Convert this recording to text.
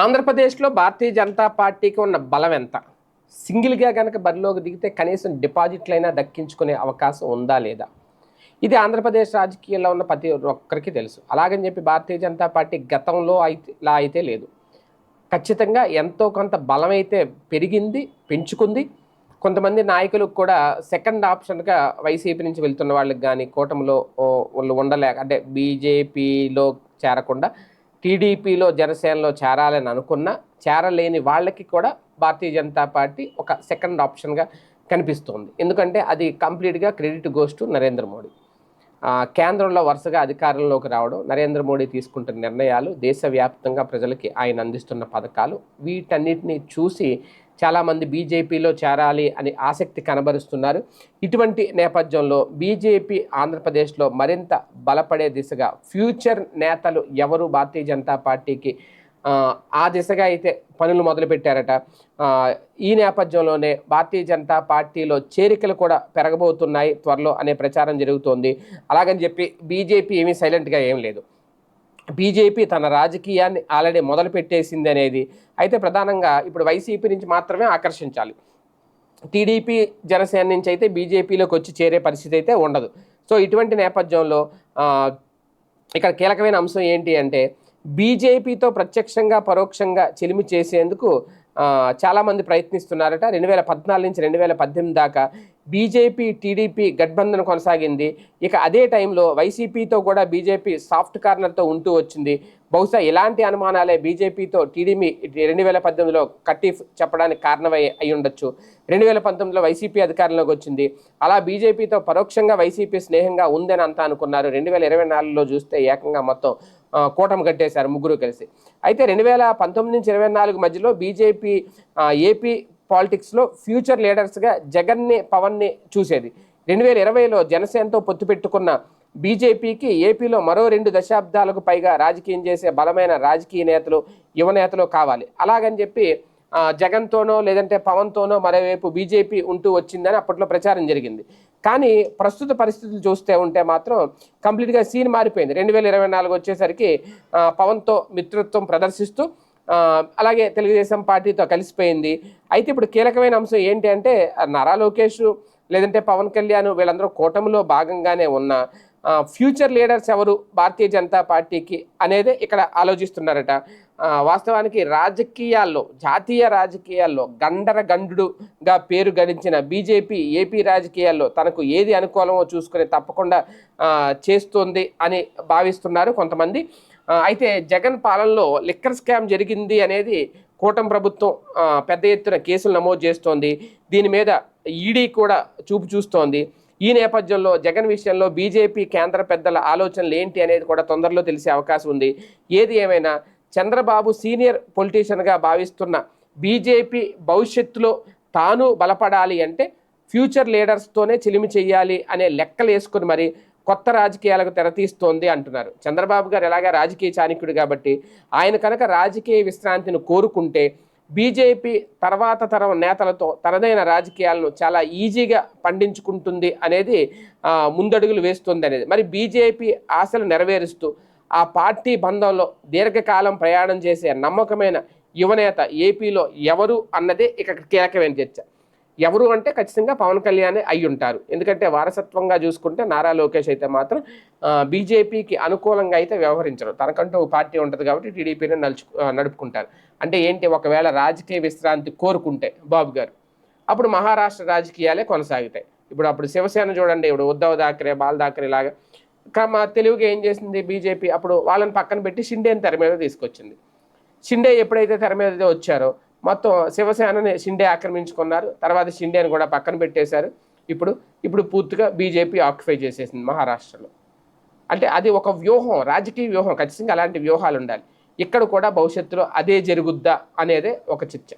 ఆంధ్రప్రదేశ్లో భారతీయ జనతా పార్టీకి ఉన్న బలం ఎంత? సింగిల్గా కనుక బరిలోకి దిగితే కనీసం డిపాజిట్లైనా దక్కించుకునే అవకాశం ఉందా లేదా? ఇది ఆంధ్రప్రదేశ్ రాజకీయాల్లో ఉన్న ప్రతి ఒక్కరికి తెలుసు. అలాగని చెప్పి భారతీయ జనతా పార్టీ గతంలో అయితే ఇలా అయితే లేదు. ఖచ్చితంగా ఎంతో కొంత బలం అయితే పెరిగింది పెంచుకుంది. కొంతమంది నాయకులకు కూడా సెకండ్ ఆప్షన్గా వైసీపీ నుంచి వెళ్తున్న వాళ్ళకి కానీ కూటమిలో వాళ్ళు ఉండలేక అంటే బీజేపీలో చేరకుండా టీడీపీలో జనసేనలో చేరాలని అనుకున్నా చేరలేని వాళ్ళకి కూడా భారతీయ జనతా పార్టీ ఒక సెకండ్ ఆప్షన్గా కనిపిస్తోంది. ఎందుకంటే అది కంప్లీట్గా credit goes to Narendra Modi. కేంద్రంలో వరుసగా అధికారంలోకి రావడం నరేంద్ర మోడీ తీసుకుంటున్న నిర్ణయాలు దేశవ్యాప్తంగా ప్రజలకి ఆయన అందిస్తున్న పథకాలు వీటన్నిటిని చూసి చాలామంది బీజేపీలో చేరాలి అని ఆసక్తి కనబరుస్తున్నారు. ఇటువంటి నేపథ్యంలో బీజేపీ ఆంధ్రప్రదేశ్లో మరింత బలపడే దిశగా ఫ్యూచర్ నేతలు ఎవరు? భారతీయ జనతా పార్టీకి ఆ, దిశగా అయితే పనులు మొదలుపెట్టారట. ఈ నేపథ్యంలోనే భారతీయ జనతా పార్టీలో చేరికలు కూడా పెరగబోతున్నాయి త్వరలో అనే ప్రచారం జరుగుతోంది. అలాగని చెప్పి బీజేపీ ఏమీ సైలెంట్గా ఏం లేదు. బీజేపీ తన రాజకీయాన్ని ఆల్రెడీ మొదలుపెట్టేసింది అనేది అయితే ప్రధానంగా ఇప్పుడు వైసీపీ నుంచి మాత్రమే ఆకర్షించాలి. టీడీపీ జనసేన నుంచి అయితే బీజేపీలోకి వచ్చి చేరే పరిస్థితి అయితే ఉండదు. సో ఇటువంటి నేపథ్యంలో ఇక్కడ కీలకమైన అంశం ఏంటి అంటే బీజేపీతో ప్రత్యక్షంగా పరోక్షంగా చెలిమి చేసేందుకు చాలామంది ప్రయత్నిస్తున్నారట. రెండు వేల పద్నాలుగు నుంచి రెండు వేల పద్దెనిమిది దాకా బీజేపీ టీడీపీ గట్బంధన కొనసాగింది. ఇక అదే టైంలో వైసీపీతో కూడా బీజేపీ సాఫ్ట్ కార్నర్తో ఉంటూ వచ్చింది. బహుశా ఇలాంటి అనుమానాలే బీజేపీతో టీడీపీ రెండు వేల పద్దెనిమిదిలో కట్టి చెప్పడానికి కారణమై అయి ఉండొచ్చు. రెండు వేల పంతొమ్మిదిలో వైసీపీ అధికారంలోకి వచ్చింది. అలా బీజేపీతో పరోక్షంగా వైసీపీ స్నేహంగా ఉందని అంతా అనుకున్నారు. రెండు వేల ఇరవై నాలుగులో చూస్తే ఏకంగా మొత్తం కూటమి కట్టేశారు ముగ్గురు కలిసి. అయితే రెండు వేల పంతొమ్మిది నుంచి ఇరవై నాలుగు మధ్యలో బీజేపీ ఏపీ పాలిటిక్స్లో ఫ్యూచర్ లీడర్స్గా జగన్ని పవన్ని చూసేది. రెండు వేల ఇరవైలో జనసేనతో పొత్తు పెట్టుకున్న బీజేపీకి ఏపీలో మరో రెండు దశాబ్దాలకు పైగా రాజకీయం చేసే బలమైన రాజకీయ నేతలు యువ నేతలు కావాలి. అలాగని చెప్పి జగన్తోనో లేదంటే పవన్తోనో మరోవైపు బీజేపీ ఉంటూ వచ్చిందని అప్పట్లో ప్రచారం జరిగింది. కానీ ప్రస్తుత పరిస్థితులు చూస్తే ఉంటే మాత్రం కంప్లీట్గా సీన్ మారిపోయింది. రెండు వేల ఇరవై నాలుగు వచ్చేసరికి పవన్తో మిత్రత్వం ప్రదర్శిస్తూ అలాగే తెలుగుదేశం పార్టీతో కలిసిపోయింది. అయితే ఇప్పుడు కీలకమైన అంశం ఏంటి అంటే నరా నారా లోకేష్ లేదంటే పవన్ కళ్యాణ్ వీళ్ళందరూ కూటమిలో భాగంగానే ఉన్న ఫ్యూచర్ లీడర్స్ ఎవరు? భారతీయ జనతా పార్టీకి అనేది ఇక్కడ ఆలోచిస్తున్నారట. వాస్తవానికి రాజకీయాల్లో జాతీయ రాజకీయాల్లో గండరగండుగా పేరు గడించిన బీజేపీ ఏపీ రాజకీయాల్లో తనకు ఏది అనుకూలమో చూసుకుని తప్పకుండా చేస్తుంది అని భావిస్తున్నారు కొంతమంది. అయితే జగన్ పాలనలో లిక్కర్ స్కామ్ జరిగింది అనేది కూటమి ప్రభుత్వం పెద్ద ఎత్తున కేసులు నమోదు చేస్తోంది. దీని మీద ఈడీ కూడా చూపు చూస్తోంది. ఈ నేపథ్యంలో జగన్ విషయంలో బీజేపీ కేంద్ర పెద్దల ఆలోచనలు ఏంటి అనేది కూడా తొందరలో తెలిసే అవకాశం ఉంది. ఏది ఏమైనా చంద్రబాబు సీనియర్ పొలిటీషియన్గా భావిస్తున్న బీజేపీ భవిష్యత్తులో తాను బలపడాలి అంటే ఫ్యూచర్ లీడర్స్తోనే చిలిమి చెయ్యాలి అనే లెక్కలు వేసుకుని మరి కొత్త రాజకీయాలకు తెరతీస్తోంది అంటున్నారు. చంద్రబాబు గారు ఎలాగా రాజకీయ చాణక్యుడు కాబట్టి ఆయన కనుక రాజకీయ విశ్రాంతిని కోరుకుంటే బీజేపీ తర్వాత తరం నేతలతో తనదైన రాజకీయాలను చాలా ఈజీగా పండించుకుంటుంది అనేది ముందడుగులు వేస్తుంది అనేది. మరి బీజేపీ ఆశలు నెరవేరుస్తూ ఆ పార్టీ బంధంలో దీర్ఘకాలం ప్రయాణం చేసే నమ్మకమైన యువనేత ఏపీలో ఎవరు అన్నదే ఇక కీలకమైన చర్చ. ఎవరు అంటే ఖచ్చితంగా పవన్ కళ్యాణ్ అయి ఉంటారు ఎందుకంటే వారసత్వంగా చూసుకుంటే నారా లోకేష్ అయితే మాత్రం బీజేపీకి అనుకూలంగా అయితే వ్యవహరించరు. తనకంటూ పార్టీ ఉంటుంది కాబట్టి టీడీపీని నడుచు నడుపుకుంటారు. అంటే ఏంటి? ఒకవేళ రాజకీయ విశ్రాంతి కోరుకుంటే బాబు గారు అప్పుడు మహారాష్ట్ర రాజకీయాలే కొనసాగుతాయి. ఇప్పుడు అప్పుడు శివసేన చూడండి ఇప్పుడు ఉద్ధవ్ థాకరే బాల్ థాకరే లాగా. క్రమ తెలుగుగా ఏం చేసింది బీజేపీ? అప్పుడు వాళ్ళని పక్కన పెట్టి షిండేని తెర మీద తీసుకొచ్చింది. షిండే ఎప్పుడైతే తెర మీద వచ్చారో మొత్తం శివసేనని షిండే ఆక్రమించుకున్నారు. తర్వాత షిండేని కూడా పక్కన పెట్టేశారు. ఇప్పుడు ఇప్పుడు పూర్తిగా బీజేపీ ఆక్యుపై చేసేసింది మహారాష్ట్రలో. అంటే అది ఒక వ్యూహం రాజకీయ వ్యూహం ఖచ్చితంగా అలాంటి వ్యూహాలు ఉండాలి. ఇక్కడ కూడా భవిష్యత్తులో అదే జరుగుద్దా అనేదే ఒక చర్చ.